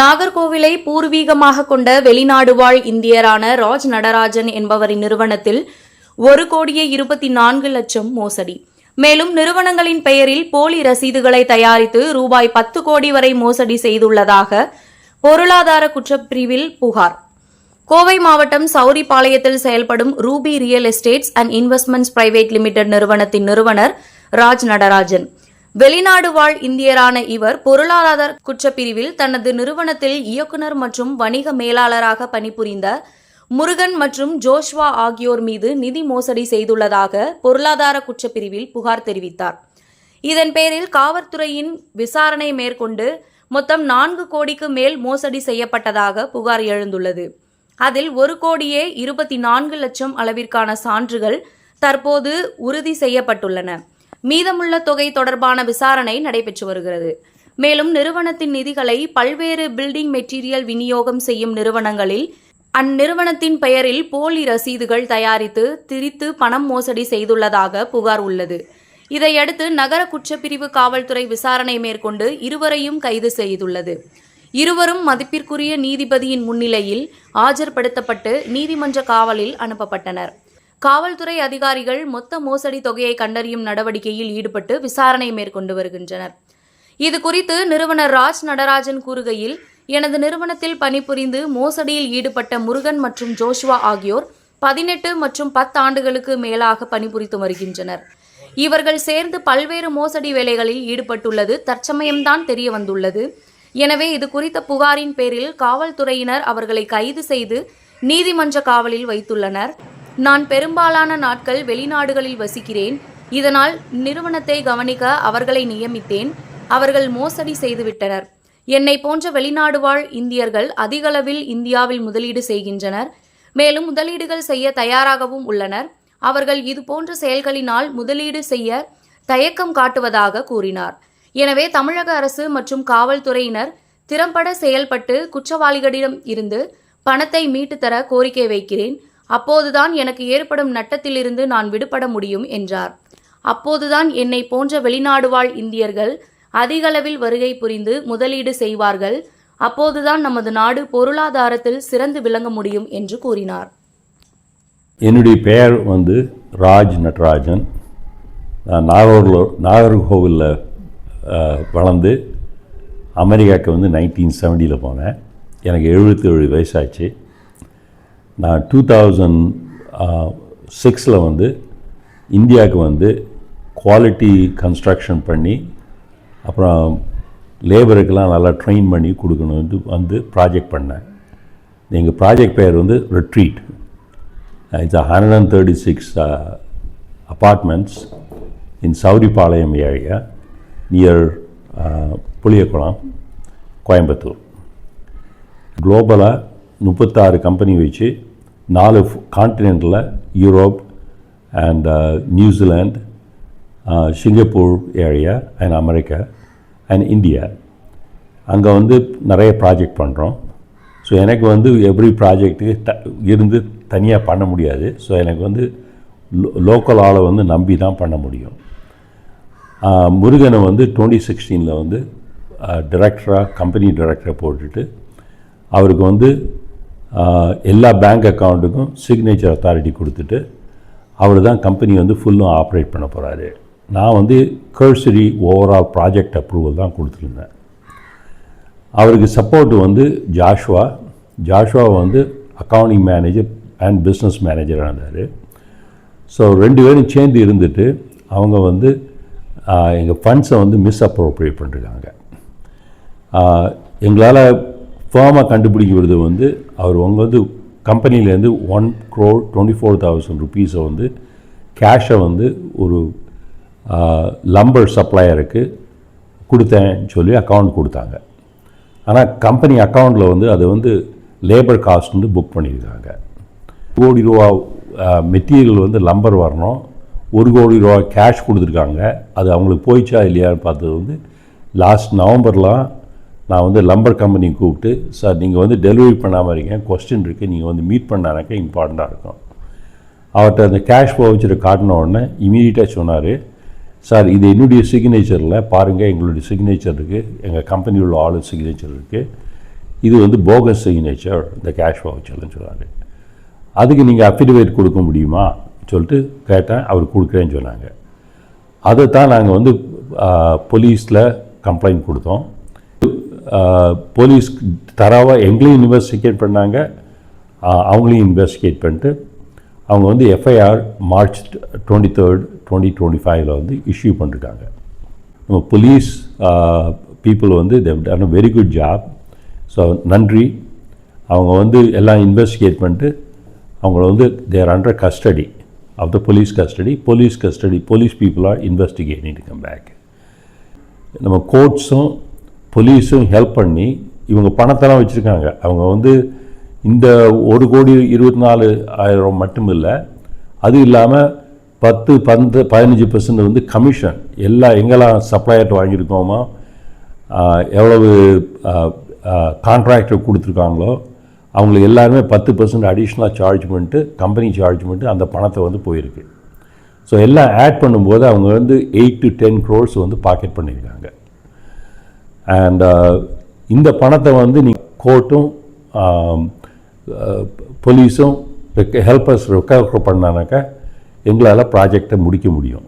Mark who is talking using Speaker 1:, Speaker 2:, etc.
Speaker 1: நாகர்கோவிலை பூர்வீகமாக கொண்ட வெளிநாடு வாழ் இந்தியரான ராஜ் நடராஜன் என்பவரின் நிறுவனத்தில் ஒரு கோடியே இருபத்தி நான்கு லட்சம் மோசடி. மேலும் நிறுவனங்களின் பெயரில் போலி ரசீதுகளை தயாரித்து ரூபாய் பத்து கோடி வரை மோசடி செய்துள்ளதாக பொருளாதார குற்றப்பிரிவில் புகார். கோவை மாவட்டம் சௌரிபாளையத்தில் செயல்படும் Ruby real estates and investments private limited நிறுவனத்தின் நிறுவனர் ராஜ் நடராஜன். வெளிநாடு வாழ் இந்தியரான இவர் பொருளாதார குற்றப்பிரிவில் தனது நிறுவனத்தில் இயக்குனர் மற்றும் வணிக மேலாளராக பணிபுரிந்த முருகன் மற்றும் ஜோஷ்வா ஆகியோர் மீது நிதி மோசடி செய்துள்ளதாக பொருளாதார குற்றப்பிரிவில் புகார் தெரிவித்தார். இதன் பேரில் காவல்துறையின் விசாரணை மேற்கொண்டு மொத்தம் நான்கு கோடிக்கு மேல் மோசடி செய்யப்பட்டதாக புகார் எழுந்துள்ளது. அதில் ஒரு கோடியே இருபத்தி நான்கு லட்சம் அளவிற்கான சான்றுகள் தற்போது உறுதி செய்யப்பட்டுள்ளன. மீதமுள்ள தொகை தொடர்பான விசாரணை நடைபெற்று வருகிறது. மேலும் நிறுவனத்தின் நிதிகளை பல்வேறு பில்டிங் மெட்டீரியல் விநியோகம் செய்யும் நிறுவனங்களில் அந்நிறுவனத்தின் பெயரில் போலி ரசீதுகள் தயாரித்து திரித்து பணம் மோசடி செய்துள்ளதாக புகார் உள்ளது. இதையடுத்து நகர குற்றப்பிரிவு காவல்துறை விசாரணை மேற்கொண்டு இருவரையும் கைது செய்துள்ளது. இருவரும் மதிப்பிற்குரிய நீதிபதியின் முன்னிலையில் ஆஜர்படுத்தப்பட்டு நீதிமன்ற காவலில் அனுப்பப்பட்டனர். காவல்துறை அதிகாரிகள் மொத்த மோசடி தொகையை கண்டறியும் நடவடிக்கையில் ஈடுபட்டு விசாரணை மேற்கொண்டு வருகின்றனர். இது குறித்து நிறுவனர் ராஜ் நடராஜன் கூறுகையில் எனது நிறுவனத்தில் பணிபுரிந்து மோசடியில் ஈடுபட்ட முருகன் மற்றும் ஜோஷுவா ஆகியோர் பதினெட்டு மற்றும் பத்து ஆண்டுகளுக்கு மேலாக பணிபுரித்து வருகின்றனர். இவர்கள் சேர்ந்து பல்வேறு மோசடி வேலைகளில் ஈடுபட்டுள்ளது தற்சமயம்தான் தெரிய வந்துள்ளது எனவே இது குறித்த புகாரின் பேரில் காவல்துறையினர் அவர்களை கைது செய்து நீதிமன்ற காவலில் வைத்துள்ளனர். நான் பெரும்பாலான நாட்கள் வெளிநாடுகளில் வசிக்கிறேன். இதனால் நிறுவனத்தை கவனிக்க அவர்களை நியமித்தேன். அவர்கள் மோசடி செய்துவிட்டனர். என்னை போன்ற வெளிநாடு வாழ் இந்தியர்கள் அதிகளவில் இந்தியாவில் முதலீடு செய்கின்றனர். மேலும் முதலீடுகள் செய்ய தயாராகவும் உள்ளனர். அவர்கள் இதுபோன்ற செயல்களினால் முதலீடு செய்ய தயக்கம் காட்டுவதாக கூறினார். எனவே தமிழக அரசு மற்றும் காவல்துறையினர் திறம்பட செயல்பட்டு குற்றவாளிகளிடம் இருந்து பணத்தை மீட்டுத்தர கோரிக்கை வைக்கிறேன். அப்போதுதான் எனக்கு ஏற்படும் நட்டத்திலிருந்து நான் விடுபட முடியும் என்றார். அப்போதுதான் என்னை போன்ற வெளிநாடு வாழ் இந்தியர்கள் அதிகளவில் வருகை புரிந்து முதலீடு செய்வார்கள். அப்போதுதான் நமது நாடு பொருளாதாரத்தில் சிறந்து விளங்க முடியும் என்று கூறினார்.
Speaker 2: என்னுடைய பெயர் வந்து ராஜ் நட்ராஜன். நான் நாகூரில் நாகர்கோவிலில் வளர்ந்து அமெரிக்காவுக்கு வந்து நைன்டீன் செவன்ட்டியில் போனேன். எனக்கு எழுபத்தேழு வயசாச்சு. நான் டூ தௌசண்ட் சிக்ஸில் வந்து இந்தியாவுக்கு வந்து குவாலிட்டி கன்ஸ்ட்ரக்ஷன் பண்ணி அப்புறம் லேபருக்கெல்லாம் நல்லா ட்ரெயின் பண்ணி கொடுக்கணும்னு வந்து ப்ராஜெக்ட் பண்ணேன். எங்கள் ப்ராஜெக்ட் பேர் வந்து retreat it's 136 uh, apartments in Sauripalayam area near uh, Puliyakulam Coimbatore. குளோபலாக முப்பத்தாறு கம்பெனி வச்சு நாலு கான்டினென்ட்டில் Europe and New Zealand Singapore area and America and India அங்கே வந்து நிறைய ப்ராஜெக்ட் பண்ணுறோம் ஸோ எனக்கு வந்து எவ்ரி ப்ராஜெக்ட்டுக்கு த இருந்து தனியாக பண்ண முடியாது. ஸோ எனக்கு வந்து லோக்கல் ஆளை வந்து நம்பி தான் பண்ண முடியும். முருகனை வந்து டுவெண்ட்டி சிக்ஸ்டீனில் வந்து டிரெக்டராக கம்பெனி டிரெக்டரை போட்டுட்டு அவருக்கு வந்து எல்லா பேங்க் அக்கௌண்ட்டுக்கும் சிக்னேச்சர் அத்தாரிட்டி கொடுத்துட்டு அவர் தான் கம்பெனி வந்து ஃபுல்லும் ஆப்ரேட் பண்ண போகிறாரு நான் வந்து கர்சரி ஓவரால் ப்ராஜெக்ட் அப்ரூவல் தான் கொடுத்துருந்தேன். அவருக்கு சப்போர்ட் வந்து ஜாஷ்வா. ஜாஷ்வா வந்து அக்கௌண்டிங் மேனேஜர் அண்ட் பிஸ்னஸ் மேனேஜராக இருந்தார் ஸோ ரெண்டு பேரும் சேர்ந்து இருந்துட்டு அவங்க வந்து எங்கள் ஃபண்ட்ஸை வந்து மிஸ் அப்ரோப்ரியேட் பண்ணிருக்காங்க எங்களால் ஃபேமாக கண்டுபிடிக்கிறது வந்து அவர் அவங்க வந்து கம்பெனிலேருந்து one crore twenty four thousand ருபீஸை வந்து கேஷை வந்து ஒரு லம்பர் சப்ளையருக்கு கொடுத்தேன்னு சொல்லி அக்கௌண்ட் கொடுத்தாங்க. ஆனால் கம்பெனி அக்கௌண்ட்டில் வந்து அது வந்து லேபர் காஸ்ட் வந்து புக் பண்ணியிருக்காங்க. கோடி ரூபா மெட்டீரியல் வந்து லம்பர் வரணும். ஒரு கோடி ரூபா கேஷ் கொடுத்துருக்காங்க. அது அவங்களுக்கு போயிச்சா இல்லையான்னு பார்த்தது வந்து லாஸ்ட் நவம்பர்லாம் நான் வந்து லம்பர் கம்பெனி கூப்பிட்டு சார் நீங்கள் வந்து டெலிவரி பண்ணாமல் இருக்கீங்க. கொஸ்டின் இருக்குது நீங்கள் வந்து மீட் பண்ணானாக்கா இம்பார்ட்டண்ட்டாக இருக்கும். அவர்கிட்ட அந்த கேஷ் வச்சுட்டு காட்டின உடனே இமீடியட்டாக சொன்னார் சார் இது என்னுடைய சிக்னேச்சரில் பாருங்கள் எங்களுடைய சிக்னேச்சர் இருக்குது எங்கள் கம்பெனியில் உள்ள ஆளு சிக்னேச்சர் இருக்குது இது வந்து போகஸ் சிக்னேச்சர் இந்த கேஷ் வவுச்சர்னு சொல்கிறாரு அதுக்கு நீங்கள் அஃபிடவிட் கொடுக்க முடியுமா? சொல்லிட்டு கேட்டேன். அவர் கொடுக்குறேன்னு சொன்னாங்க. அதை தான் நாங்கள் வந்து போலீஸில் கம்ப்ளைண்ட் கொடுத்தோம். போலீஸ் தராவாக எங்களையும் இன்வெஸ்டிகேட் பண்ணாங்க. அவங்களையும் இன்வெஸ்டிகேட் பண்ணிட்டு அவங்க வந்து FIR March twenty third twenty twenty ஃபைவ்ல வந்து இஷ்யூ பண்ணிருக்காங்க. நம்ம போலீஸ் பீப்புள் வந்து they've done a very good job so நன்றி. அவங்க வந்து எல்லாம் இன்வெஸ்டிகேட் பண்ணிட்டு அவங்கள வந்து there under custody of the police custody police custody police people are investigating come back நம்ம கோர்ட்ஸும் போலீஸும் ஹெல்ப் பண்ணி இவங்க பணத்தெல்லாம் வச்சுருக்காங்க. அவங்க வந்து இந்த ஒரு கோடி இருபத்தி நாலு ஆயிரம் மட்டும் இல்லை அது இல்லாமல் பத்து பந்து பதினஞ்சு பர்சன்ட் வந்து கமிஷன் எல்லா எங்கெல்லாம் சப்ளையர்ட் வாங்கியிருக்கோமோ எவ்வளவு கான்ட்ராக்டர் கொடுத்துருக்காங்களோ அவங்களுக்கு எல்லாருமே பத்து பர்சன்ட் அடிஷ்னலாக சார்ஜ் பண்ணிட்டு கம்பெனி சார்ஜ் பண்ணிட்டு அந்த பணத்தை வந்து போயிருக்கு. ஸோ எல்லாம் ஆட் பண்ணும்போது அவங்க வந்து எயிட் டு டென் க்ரோர்ஸ் வந்து பாக்கெட் பண்ணியிருக்காங்க. அண்ட் uh, இந்த பணத்தை வந்து நீ கோர்ட்டும் போலீஸும் ஹெல்பர்ஸ் ரெக்கவர் பண்ணானாக்கா எங்களால் ப்ராஜெக்டை முடிக்க முடியும்.